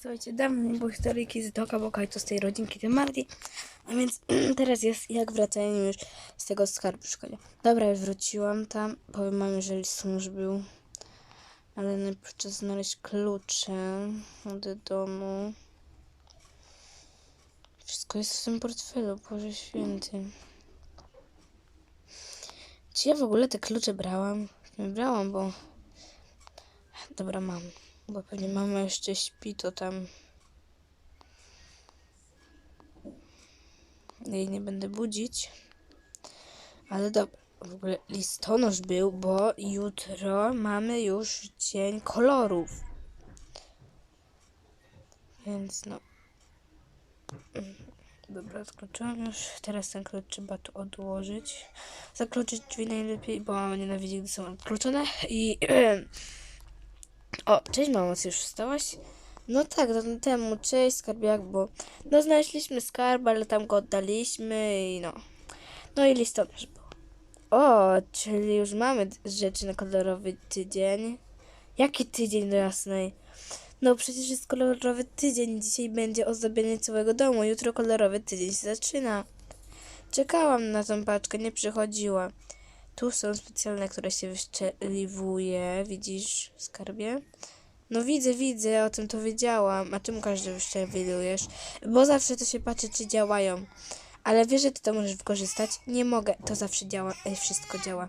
Słuchajcie, nie było historyjki z Doka Boka i to z tej rodzinki tej Marty. A więc teraz jest jak wracanie już z tego skarbu w szkole. Dobra, już wróciłam tam. Powiem mamie, że listą już był. Ale najpierw trzeba znaleźć klucze od domu. Wszystko jest w tym portfelu, Boże Święty. Czy ja w ogóle te klucze brałam? Nie brałam, bo... Dobra, mam. Bo pewnie mama jeszcze śpi, to tam... Jej nie będę budzić. Ale dobra. W ogóle listonosz był, bo jutro mamy już dzień kolorów. Więc no. Dobra, odkluczyłam już. Teraz ten klucz trzeba tu odłożyć. Zakluczyć drzwi najlepiej, bo nienawidzi, gdy są odkluczone. I... O, cześć mamo, ty już wstałaś? No tak, dawno temu, cześć skarbiak, bo no znaleźliśmy skarb, ale tam go oddaliśmy i no. No i listonosz był. O, czyli już mamy rzeczy na kolorowy tydzień. Jaki tydzień do jasnej? No przecież jest kolorowy tydzień, dzisiaj będzie ozdobienie całego domu, jutro kolorowy tydzień się zaczyna. Czekałam na tą paczkę, nie przychodziła. Tu są specjalne, które się wyszczeliwuje. Widzisz, skarbie? No widzę, widzę, o tym to wiedziałam. A czemu każdy wyszczeliwujesz? Bo zawsze to się patrzy, czy działają. Ale wiesz, że ty to możesz wykorzystać? Nie mogę. To zawsze działa. Ej, wszystko działa.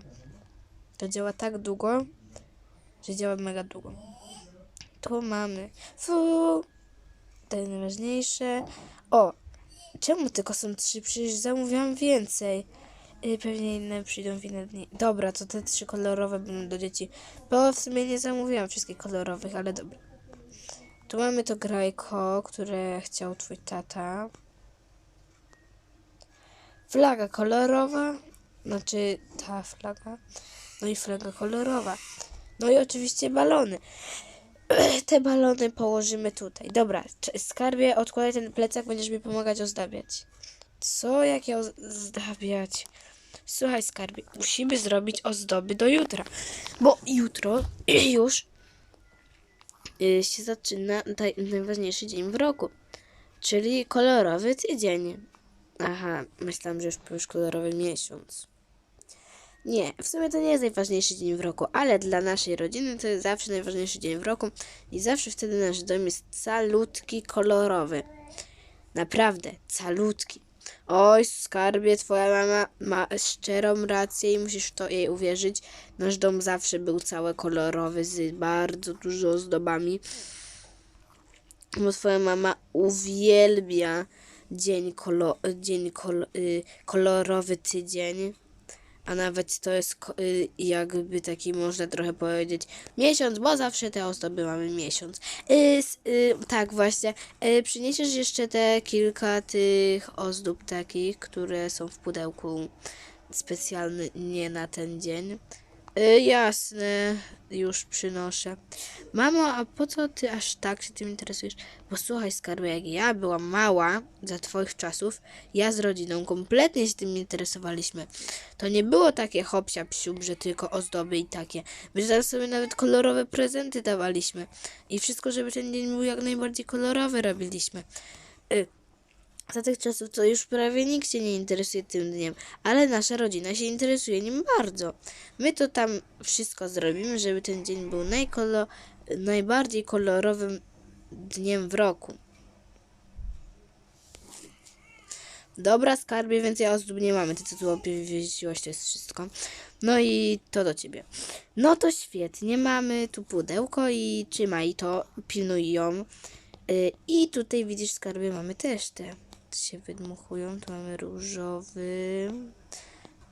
To działa tak długo, że działa mega długo. Tu mamy. Fu. To jest najważniejsze. O! Czemu tylko są trzy? Przecież zamówiłam więcej. Pewnie inne przyjdą w inne dni. Dobra, to te trzy kolorowe będą do dzieci. Bo w sumie nie zamówiłam wszystkich kolorowych, ale dobra. Tu mamy to grajko, które chciał twój tata. Flaga kolorowa. Znaczy ta flaga. No i flaga kolorowa. No i oczywiście balony. Te balony położymy tutaj. Dobra, skarbie, odkładaj ten plecak, będziesz mi pomagać ozdabiać. Co? Jak je ozdabiać? Słuchaj, skarbie, musimy zrobić ozdoby do jutra, bo jutro już y, się zaczyna najważniejszy dzień w roku, czyli kolorowy tydzień. Aha, myślałam, że już, już kolorowy miesiąc. Nie, w sumie to nie jest najważniejszy dzień w roku, ale dla naszej rodziny to jest zawsze najważniejszy dzień w roku i zawsze wtedy nasz dom jest calutki, kolorowy. Naprawdę, calutki. Oj, skarbie, twoja mama ma szczerą rację i musisz w to jej uwierzyć. Nasz dom zawsze był cały kolorowy, z bardzo dużo ozdobami. Bo twoja mama uwielbia dzień, kolo, dzień kol, y, kolorowy tydzień. A nawet to jest y, jakby taki, można trochę powiedzieć, miesiąc, bo zawsze te ozdoby mamy miesiąc. Y, y, tak, właśnie. Przyniesiesz jeszcze te kilka tych ozdób takich, które są w pudełku specjalnie na ten dzień. Y, jasne, już przynoszę. Mamo, a po co ty aż tak się tym interesujesz? Bo słuchaj, skarbie, jak ja byłam mała, za twoich czasów, ja z rodziną kompletnie się tym interesowaliśmy. To nie było takie hopsia psiub, że tylko ozdoby i takie. My zaraz sobie nawet kolorowe prezenty dawaliśmy. I wszystko, żeby ten dzień był jak najbardziej kolorowy robiliśmy. Y, za tych czasów to już prawie nikt się nie interesuje tym dniem, ale nasza rodzina się interesuje nim bardzo. My to tam wszystko zrobimy, żeby ten dzień był najkolo- najbardziej kolorowym dniem w roku. Dobra, skarbie, więcej ozdób nie mamy. Ty co tu opieściłaś, to jest wszystko. No i to do ciebie. No to świetnie, mamy tu pudełko i trzymaj to, pilnuj ją. Y, I tutaj widzisz, skarbie, mamy też te, się wydmuchują. Tu mamy różowy,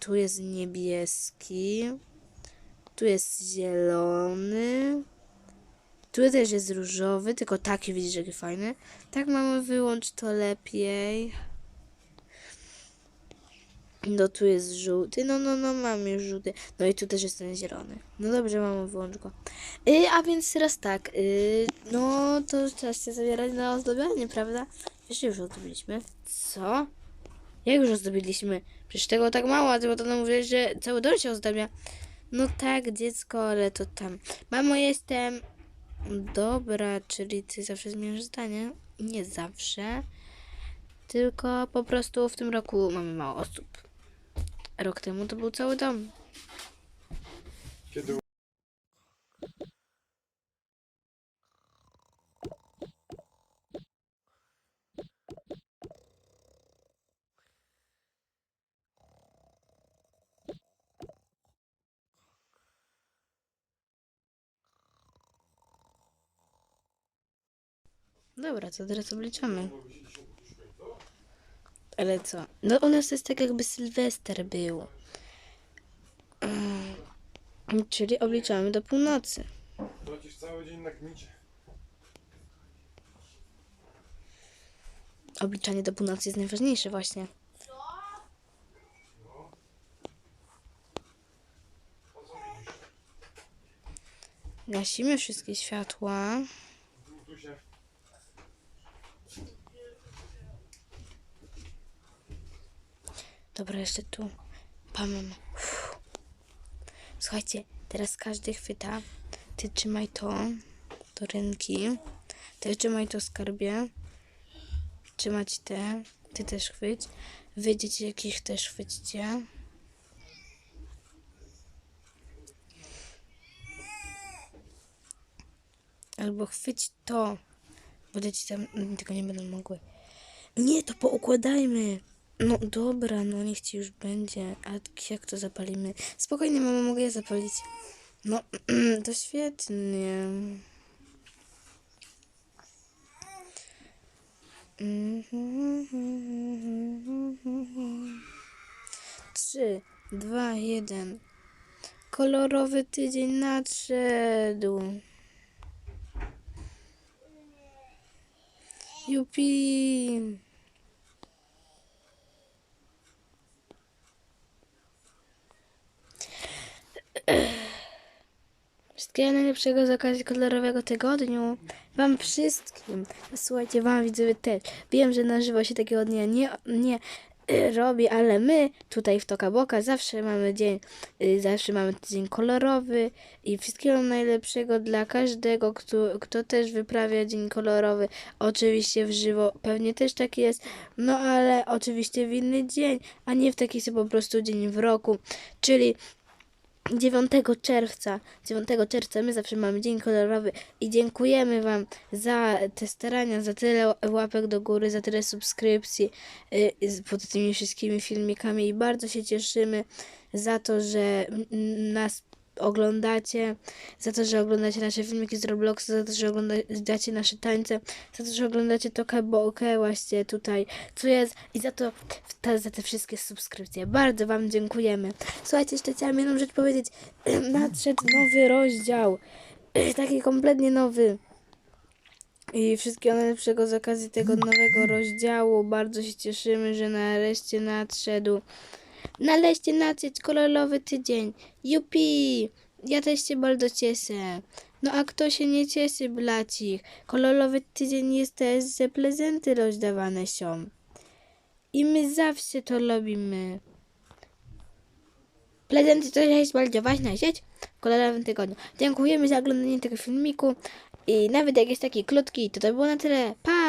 tu jest niebieski, tu jest zielony, tu też jest różowy, tylko taki widzisz, jaki fajny. Tak, mamy, wyłącz to lepiej. No tu jest żółty, no no no mam już żółty. No i tu też jest ten zielony. No dobrze, mamo, wyłącz go. Y, a więc teraz tak, y, no to czas się zabierać na ozdobianie, prawda? Jeszcze już ozdobiliśmy. Co? Jak już ozdobiliśmy? Przecież tego tak mało, a ty potem mówisz, że cały dom się ozdabia. No tak, dziecko, ale to tam. Mamo, jestem. Dobra, czyli ty zawsze zmieniasz zdanie? Nie zawsze. Tylko po prostu w tym roku mamy mało osób. Rok temu to był cały dom. Kiedy Dobra, to teraz obliczamy. Ale co? No u nas jest tak jakby Sylwester był. Mm, Czyli obliczamy do północy. lecisz cały dzień na gmicie. Obliczanie do północy jest najważniejsze właśnie. Gasimy wszystkie światła. Tu, tu się. Dobra, jeszcze tu. Pamem. Słuchajcie, teraz każdy chwyta. Ty trzymaj to do ręki. Ty trzymaj to skarbie. Trzymać te. Ty też chwyć. Wy dzieci jakich też chwyćcie. Albo chwyć to. Bo dzieci tam tego nie będą mogły. Nie, to poukładajmy. No dobra, no niech ci już będzie. A jak to zapalimy? Spokojnie, mamo, mogę je zapalić. No, to świetnie. Trzy, dwa, jeden. Kolorowy tydzień nadszedł. Jupi! Wszystkiego najlepszego z okazji kolorowego tygodniu. Wam wszystkim. Słuchajcie, wam widzowie też. Wiem, że na żywo się takiego dnia nie, nie y, robi, ale my tutaj w Toka Boka zawsze mamy dzień, y, zawsze mamy tydzień kolorowy i wszystkiego najlepszego dla każdego, kto, kto też wyprawia dzień kolorowy. Oczywiście w żywo pewnie też tak jest, no ale oczywiście w inny dzień, a nie w taki sobie po prostu dzień w roku. Czyli 9 czerwca, 9 czerwca my zawsze mamy dzień kolorowy i dziękujemy Wam za te starania, za tyle łapek do góry, za tyle subskrypcji y, pod tymi wszystkimi filmikami i bardzo się cieszymy za to, że nas oglądacie, za to, że oglądacie nasze filmiki z Robloxa, za to, że oglądacie nasze tańce, za to, że oglądacie to kabokę właśnie tutaj, co jest i za to, ta, za te wszystkie subskrypcje. Bardzo Wam dziękujemy. Słuchajcie, jeszcze chciałam jedną rzecz powiedzieć. Nadszedł nowy rozdział, taki kompletnie nowy. I wszystkiego najlepszego z okazji tego nowego rozdziału. Bardzo się cieszymy, że nareszcie nadszedł. Nareszcie nadszedł kolorowy tydzień. Jupi! Ja też się bardzo cieszę. No a kto się nie cieszy, blacich? Kolorowy tydzień jest też, że prezenty rozdawane są. I my zawsze to robimy. Prezenty to jest bardzo ważna rzecz w kolorowym tygodniu. Dziękujemy za oglądanie tego filmiku. I nawet jak jest taki krótki, to to było na tyle. Pa!